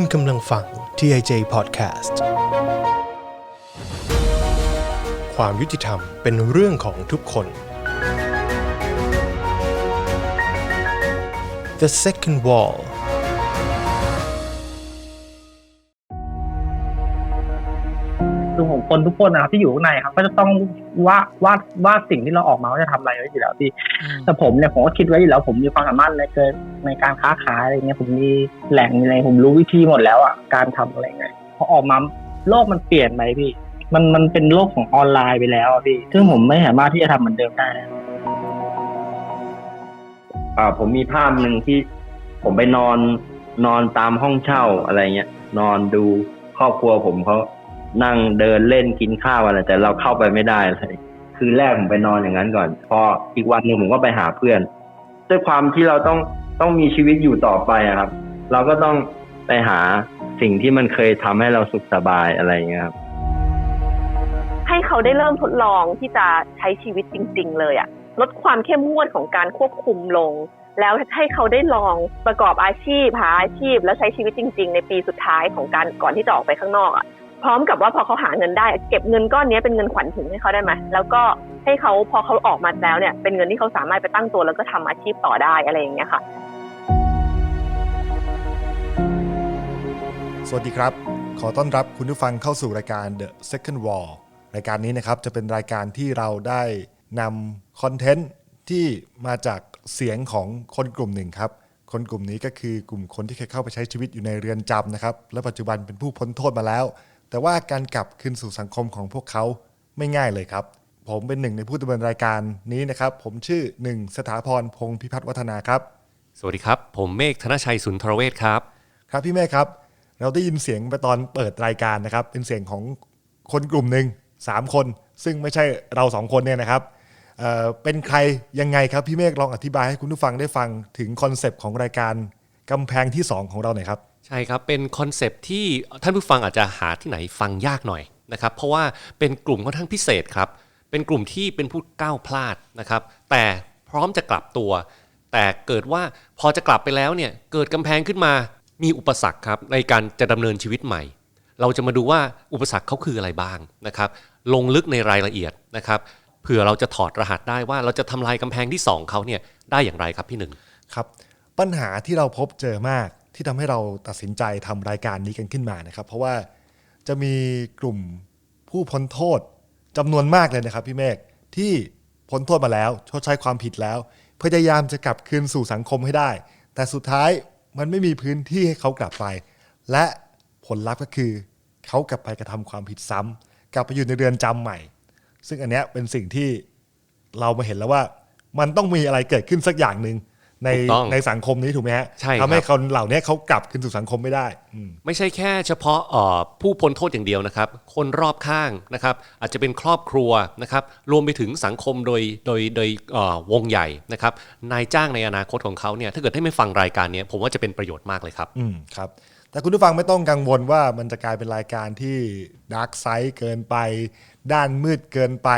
คุณกำลังฟัง TIJ Podcast ความยุติธรรมเป็นเรื่องของทุกคน The Second Wall คือของคนทุกคนนะครับที่อยู่ข้างในครับ ก็จะต้องวาดวาดวาดสิ่งที่เราออกมาว่าจะทำอะไรไว้อยู่แล้วพี่แต่ผมเนี่ยผมก็คิดไว้อยู่แล้วผมมีความสามารถในเกินในการค้าขายอะไรเงี้ยผมมีแหล่งมีอะไรผมรู้วิธีหมดแล้วอะการทำอะไรเงี้ยพอออกมาโลกมันเปลี่ยนไปพี่ มันมันเป็นโลกของออนไลน์ไปแล้วอะพี่ ซึ่งผมไม่สามารถที่จะทำเหมือนเดิมได้แล้วอ่าผมมีภาพหนึ่งที่ผมไปนอนนอนตามห้องเช่าอะไรเงี้ยนอนดูครอบครัวผมเขา นั่งเดินเล่นกินข้าวอะไร แต่เราเข้าไปไม่ได้เลยคืนแรกผมไปนอนอย่างนั้นก่อน พออีกวันหนึ่งผมก็ไปหาเพื่อน ด้วยความที่เราต้องต้องมีชีวิตอยู่ต่อไปอะครับ เราก็ต้องไปหาสิ่งที่มันเคยทำให้เราสุขสบายอะไรเงี้ยครับให้เขาได้เริ่มทดลองที่จะใช้ชีวิตจริง ๆ เลยอะลดความเข้มงวดของการควบคุมลง แล้วให้เขาได้ลองประกอบอาชีพหาอาชีพ แล้วใช้ชีวิตจริง ๆ ในปีสุดท้ายของการก่อนที่จะออกไปข้างนอกอะ พร้อมกับว่าพอเขาหาเงินได้ เก็บเงินก้อนนี้เป็นเงินขวัญถุงให้เขาได้ไหมแล้วก็ให้เขาพอเขาออกมาแล้วเนี่ย เป็นเงินที่เขาสามารถไปตั้งตัวแล้วก็ทำอาชีพต่อได้อะไรอย่างเงี้ยค่ะ สวัสดีครับ ขอต้อนรับคุณผู้ฟังเข้าสู่รายการ The Second Wall รายการนี้นะครับจะเป็นรายการที่เราได้นำคอนเทนต์ที่มาจากเสียงของคนกลุ่มหนึ่งครับคนกลุ่มนี้ก็คือกลุ่มคนที่เคยเข้าไปใช้ชีวิตอยู่ในเรือนจำนะครับ และปัจจุบันเป็นผู้พ้นโทษมาแล้ว แต่ว่าการกลับคืนสู่สังคมของพวกเขาไม่ง่ายเลยครับ ผมเป็นหนึ่งในผู้ดำเนินรายการนี้นะครับ ผมชื่อหนึ่งสถาพรพงศ์พิพัฒน์วัฒนาครับ สวัสดีครับ ผมเมฆธนชัยสุนทรเวชครับ ครับพี่เมฆครับ เราได้ยินเสียงไปตอนเปิดรายการนะครับ เป็นเสียงของคนกลุ่มหนึ่งสามคน ซึ่งไม่ใช่เราสองคนเนี่ยนะครับเอ่อเป็นใครยังไงครับพี่เมฆลองอธิบายให้คุณผู้ฟังได้ฟังถึงคอนเซปต์ของรายการ กำแพงที่ 2 ของเราหน่อยครับ ใช่ครับ เป็นคอนเซปต์ที่ท่านผู้ฟังอาจจะหาที่ไหนฟังยากหน่อยนะครับ เพราะว่าเป็นกลุ่มค่อนข้างพิเศษครับ เป็นกลุ่มที่เป็นผู้ก้าวพลาดนะครับ แต่พร้อมจะกลับตัว แต่เกิดว่าพอจะกลับไปแล้วเนี่ยเกิดกำแพงขึ้นมามีอุปสรรคครับในการจะดำเนินชีวิตใหม่ เราจะมาดูว่าอุปสรรคเขาคืออะไรบ้างนะครับลงลึกในรายละเอียดนะครับเผื่อเราจะถอดรหัสได้ว่าเราจะทำลายกำแพงที่สองเขาเนี่ยได้อย่างไรครับพี่หนึ่งครับ ปัญหาที่เราพบเจอมากที่ทำให้เราตัดสินใจทำรายการนี้กันขึ้นมานะครับ เพราะว่าจะมีกลุ่มผู้พ้นโทษจำนวนมากเลยนะครับ พี่เมฆที่พ้นโทษมาแล้วชดใช้ความผิดแล้ว พยายามจะกลับคืนสู่สังคมให้ได้ แต่สุดท้ายมันไม่มีพื้นที่ให้เขากลับไป และผลลัพธ์ก็คือ เขากลับไปกระทำความผิดซ้ำกลับไปอยู่ในเรือนจำใหม่ ซึ่งอันเนี้ยเป็นสิ่งที่เรามาเห็นแล้วว่า มันต้องมีอะไรเกิดขึ้นสักอย่างหนึ่ง ในถูกต้องในสังคมนี้ถูกไหมฮะใช่ครับทำให้คนเหล่านี้เขากลับคืนสู่สังคมไม่ได้อืมไม่ใช่แค่เฉพาะเอ่อผู้พ้นโทษอย่างเดียวนะครับ คนรอบข้างนะครับ อาจจะเป็นครอบครัวนะครับ รวมไปถึงสังคมโดยโดยโดยเอ่อวงใหญ่นะครับ นายจ้างในอนาคตของเขาเนี่ยถ้าเกิดให้ไม่ฟังรายการเนี้ยผมว่าจะเป็นประโยชน์มากเลยครับอืมครับแต่คุณผู้ฟังไม่ต้องกังวลว่ามันจะกลายเป็นรายการที่ดาร์กไซด์เกินไป ด้านมืดเกินไป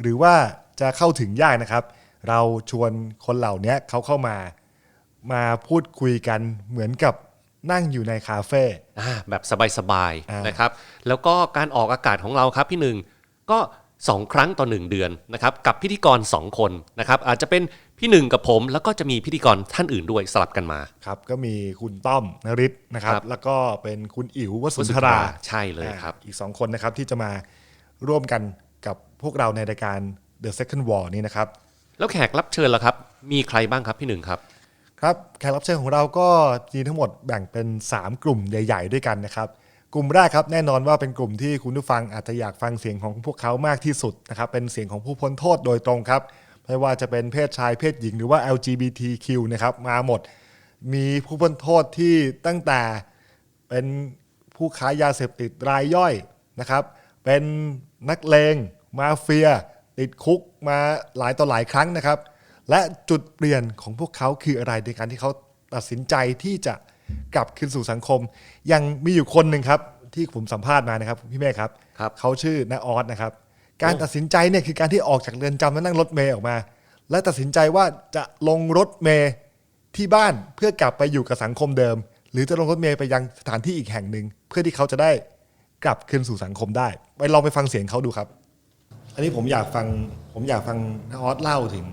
หรือว่าจะเข้าถึงยากนะครับ เราชวนคนเหล่านี้เขาเข้ามา มาพูดคุยกันเหมือนกับนั่งอยู่ในคาเฟ่อ่าแบบสบายอ่าๆนะครับ แล้วก็การออกอากาศของเราครับพี่หนึ่งก็2ครั้งต่อ1เดือนนะครับกับพิธีกร 2 คนนะครับอาจจะเป็นพี่หนึ่งกับผมแล้วก็จะมีพิธีกรท่านอื่นด้วยสลับกันมาครับก็มีคุณต้อมนริศนะครับครับแล้วก็เป็นคุณอิ๋ววสุนวสุทนทราราใช่เลยครับอ่าอีกสองคนนะครับที่จะมาร่วมกันกับพวกเราในรายการ The Second War นี้นะครับ แล้วแขกรับเชิญล่ะครับ มีใครบ้างครับพี่หนึ่งครับ ครับแขกรับเชิญของเราก็มีทั้งหมดแบ่งเป็น 3 กลุ่มใหญ่ ๆ ด้วยกันนะครับกลุ่มแรกครับแน่นอนว่าเป็นกลุ่มที่คุณผู้ฟังอาจจะอยากฟังเสียงของพวกเขามากที่สุดนะครับเป็นเสียงของผู้พ้นโทษโดยตรงครับไม่ว่าจะเป็นเพศชายเพศหญิงหรือว่า LGBTQ นะครับมาหมด มีผู้พ้นโทษที่ตั้งแต่เป็นผู้ค้ายาเสพติดรายย่อยนะครับ เป็นนักเลงมาเฟีย ติดคุกมาหลายต่อหลายครั้งนะครับ และจุดเปลี่ยนของพวกเขาคืออะไรในการที่เขาตัดสินใจที่จะกลับคืนสู่สังคม ยังมีอยู่คนหนึ่งครับ ที่ผมสัมภาษณ์มานะครับพี่เมฆครับ ครับเขาชื่อนาออสนะครับ การตัดสินใจเนี่ยคือการที่ออกจากเรือนจำแล้วนั่งรถเมย์ออกมา และตัดสินใจว่าจะลงรถเมย์ที่บ้านเพื่อกลับไปอยู่กับสังคมเดิม หรือจะลงรถเมล์ไปยังสถานที่อีกแห่งหนึ่งเพื่อที่เขาจะได้กลับคืนสู่สังคมได้ ไปลองไปฟังเสียงเขาดูครับ อันนี้ผมอยากฟังผมอยากฟังน้าออสเล่าถึง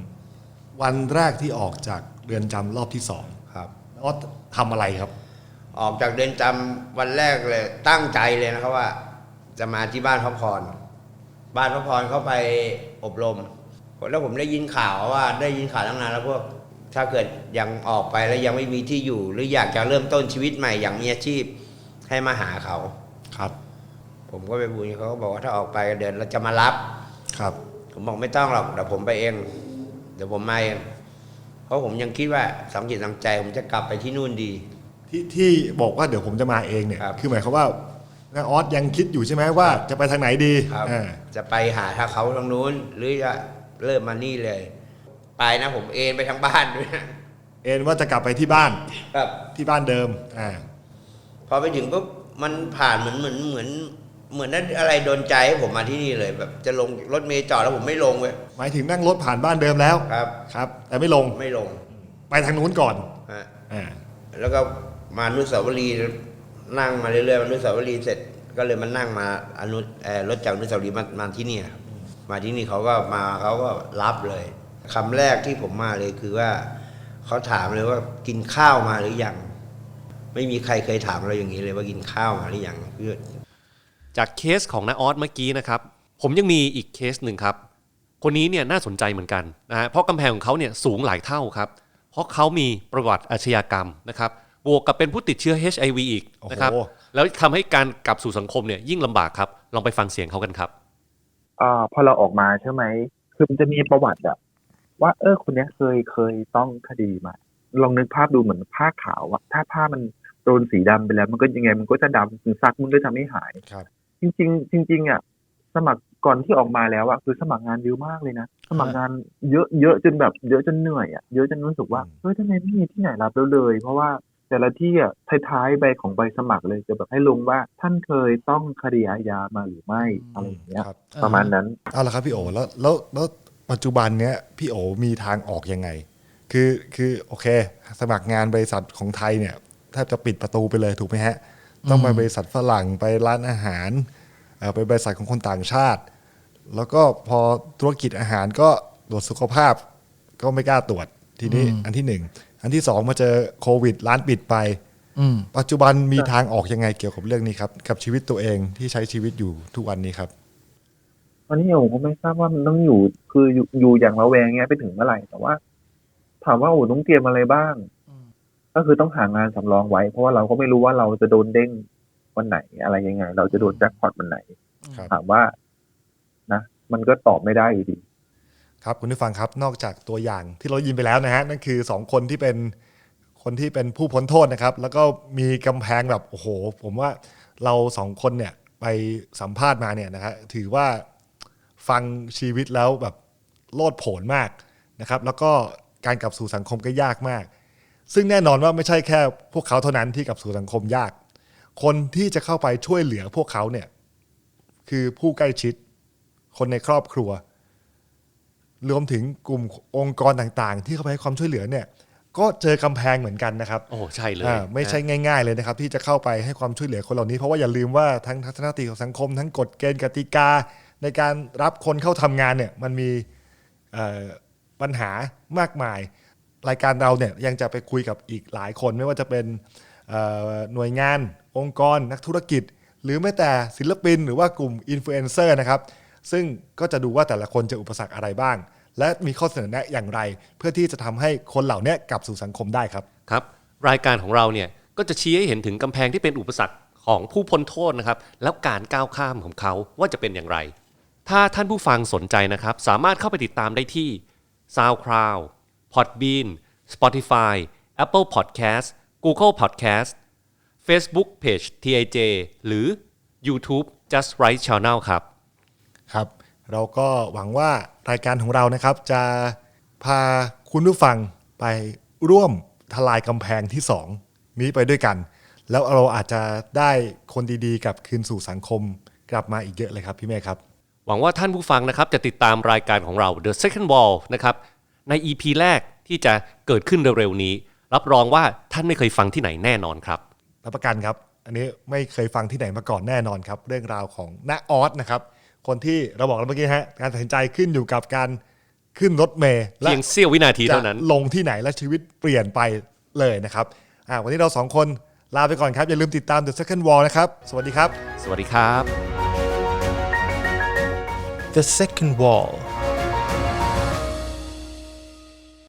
วันแรกที่ออกจากเรือนจำรอบที่สองครับน้าออสทำอะไรครับ ออกจากเดือนจำวันแรกเลย ตั้งใจเลยนะครับว่า จะมาที่บ้านพระพรบ้านพระพรเขาไปอบรม แล้วผมได้ยินข่าวว่าได้ยินข่าวตั้งนานแล้วพวกถ้าเกิดยังออกไปแล้วยังไม่มีที่อยู่ หรืออยากจะเริ่มต้นชีวิตใหม่อย่างมีอาชีพให้มาหาเขา ครับ ผมก็ไปบุญเขาก็บอกว่าถ้าออกไปเดือนเราจะมารับ ครับ ผมบอกไม่ต้องหรอกเดี๋ยวผมไปเอง เดี๋ยวผมมาเอง เพราะผมยังคิดว่าสำจิตสำใจผมจะกลับไปที่นู่นดี ที่ที่บอกว่าเดี๋ยวผมจะมาเองเนี่ย ครับ คือหมายความว่าน้าออสยังคิดอยู่ใช่ไหมว่าจะไปทางไหนดีครับอ่าจะไปหาทางเขาทางนู้น หรือจะเริ่มมานี่เลย ไปนะผมเอนไปทั้งบ้านด้วยนะเอ็นว่าจะกลับไปที่บ้านครับ ที่บ้านเดิมอ่าพอไปถึงปุ๊บมันผ่านเหมือนเหมือนเหมือน เหมือนนั้นอะไรโดนใจให้ผมมาที่นี่เลย แบบจะลงรถเมล์จอดแล้วผมไม่ลงเว้ยหมายถึงนั่งรถผ่านบ้านเดิมแล้วครับ ครับ แต่ไม่ลงไม่ลงไปทางนู้นก่อนฮะอ่าแล้วก็มาอนุสาวรีย์นั่งมาเรื่อยๆมาอนุสาวรีย์เสร็จก็เลยมานั่งมาอนุเอ่อรถจากอนุสาวรีย์มามาที่นี่ครับมาที่นี่เขาก็มาเขาก็รับเลยคำแรกที่ผมมาเลยคือว่าเขาถามเลยว่ากินข้าวมาหรือยัง ไม่มีใครเคยถามเราอย่างนี้เลยว่ากินข้าวมาหรือยังเพื่อน จากเคสของน้าออสเมื่อกี้นะครับ ผมยังมีอีกเคสหนึ่งครับ คนนี้เนี่ยน่าสนใจเหมือนกันนะฮะเพราะกำแพงของเขาเนี่ยสูงหลายเท่าครับ เพราะเขามีประวัติอาชญากรรมนะครับบวกกับเป็นผู้ติดเชื้อ HIV อีกนะครับโอ้โหแล้วทำให้การกลับสู่สังคมเนี่ยยิ่งลำบากครับ ลองไปฟังเสียงเขากันครับอ่าพอเราออกมาใช่ไหมคือมันจะมีประวัติอะว่า เออคนเนี้ยเคยเคยต้องคดีมา ลองนึกภาพดูเหมือนผ้าขาวอะถ้าผ้ามันโดนสีดำไปแล้ว มันก็ยังไงมันก็จะดำถึงซักมันก็จะไม่หายค รับจริงๆจริงๆอะสมัครก่อนที่ออกมาแล้วอะคือสมัครงานเยอะมากเลยนะสมัครงานเยอะเยอะจนแบบเยอะจนเหนื่อยอะเยอะจนรู้สึกว่าอืมเฮ้ยทำไมไม่มีที่ไหนรับเราเลย เพราะว่าแต่ละที่อะท้ายๆใบของใบสมัครเลยจะแบบให้ลงว่าท่านเคยต้องคดีอาญามาหรือไม่อะไรอย่างเงี้ยครับประมาณนั้นเอาละครับพี่โอแล้วแล้วแล้วปัจจุบันเนี้ยพี่โอมีทางออกยังไง คือคือโอเค สมัครงานบริษัทของไทยเนี่ยแทบจะปิดประตูไปเลยถูกไหมฮะ ต้องไปบริษัทฝรั่งไปร้านอาหารเอ่อไปบริษัทของคนต่างชาติ แล้วก็พอธุรกิจอาหารก็ตรวจสุขภาพก็ไม่กล้าตรวจทีนี้อันที่หนึ่งอันที่สองมาเจอโควิดร้านปิดไปอืมปัจจุบันมีทางออกยังไงเกี่ยวกับเรื่องนี้ครับ กับชีวิตตัวเองที่ใช้ชีวิตอยู่ทุกวันนี้ครับตอนนี้ผมก็ไม่ทราบว่ามันต้องอยู่คืออยู่อยู่อย่างระแวงเงี้ยไปถึงเมื่อไหร่แต่ว่า ถามว่าโอ้ต้องเตรียมอะไรบ้างอืม ก็คือต้องหางานสำรองไว้ เพราะว่าเราก็ไม่รู้ว่าเราจะโดนเด้งวันไหนอะไรยังไง เราจะโดนแจ็คพอตวันไหนครับถามว่านะ มันก็ตอบไม่ได้อยู่ดี ครับคุณผู้ฟังครับนอกจากตัวอย่างที่เรายินไปแล้วนะฮะนั่นคือสองคนที่เป็นคนที่เป็นผู้พ้นโทษนะครับ แล้วก็มีกำแพงแบบโอ้โห ผมว่าเราสองคนเนี่ยไปสัมภาษณ์มาเนี่ยนะฮะถือว่าฟังชีวิตแล้วแบบโลดโผนมากนะครับ แล้วก็การกลับสู่สังคมก็ยากมาก ซึ่งแน่นอนว่าไม่ใช่แค่พวกเขาเท่านั้นที่กลับสู่สังคมยาก คนที่จะเข้าไปช่วยเหลือพวกเขาเนี่ยคือผู้ใกล้ชิด คนในครอบครัว รวมถึงกลุ่มองค์กรต่างๆ ที่เข้าไปให้ความช่วยเหลือเนี่ยก็เจอกำแพงเหมือนกันนะครับ โอ้ใช่เลยอ่าไม่ใช่ง่าย ๆ เลยนะครับ ที่จะเข้าไปให้ความช่วยเหลือคนเหล่านี้ เพราะว่าอย่าลืมว่าทั้งทัศนคติของสังคม ทั้งกฎเกณฑ์กติกา ในการรับคนเข้าทำงานเนี่ยมันมีเอ่อปัญหามากมาย รายการเราเนี่ยยังจะไปคุยกับอีกหลายคนไม่ว่าจะเป็นหน่วยงาน องค์กร นักธุรกิจ หรือแม้แต่ศิลปิน หรือว่ากลุ่มอินฟลูเอนเซอร์นะครับ ซึ่งก็จะดูว่าแต่ละคนจะอุปสรรคอะไรบ้าง และมีข้อเสนอแนะอย่างไร เพื่อที่จะทำให้คนเหล่านี้กลับสู่สังคมได้ครับครับ รายการของเราเนี่ยก็จะชี้ให้เห็นถึงกำแพงที่เป็นอุปสรรคของผู้พ้นโทษนะครับ แล้วการก้าวข้ามของเขาว่าจะเป็นอย่างไร ถ้าท่านผู้ฟังสนใจนะครับ สามารถเข้าไปติดตามได้ที่ SoundCloud Podbean Spotify Apple Podcast Google Podcast Facebook Page TIJ หรือ YouTube Just Right Channel ครับ ครับ เราก็หวังว่ารายการของเรานะครับจะพาคุณผู้ฟังไปร่วมทลายกำแพงที่ 2 นี้ไปด้วยกัน แล้วเราอาจจะได้คนดีๆกลับคืนสู่สังคมกลับมาอีกเยอะเลยครับพี่เมฆครับ หวังว่าท่านผู้ฟังนะครับจะติดตามรายการของเรา The Second Wall นะครับ ใน EP แรกที่จะเกิดขึ้นเร็วๆนี้ รับรองว่าท่านไม่เคยฟังที่ไหนแน่นอนครับรับประกันครับ อันนี้ไม่เคยฟังที่ไหนมาก่อนแน่นอนครับ เรื่องราวของน้าออสนะครับ คนที่เราบอกแล้วเมื่อกี้ฮะการตัดสินใจขึ้นอยู่กับการขึ้นรถเมล์และเพียงเสี้ยววินาทีเท่านั้นจะลงที่ไหนและชีวิตเปลี่ยนไปเลยนะครับอ่าวันนี้เราสองคนลาไปก่อนครับ อย่าลืมติดตาม The Second Wall นะครับ สวัสดีครับ สวัสดีครับ The Second Wall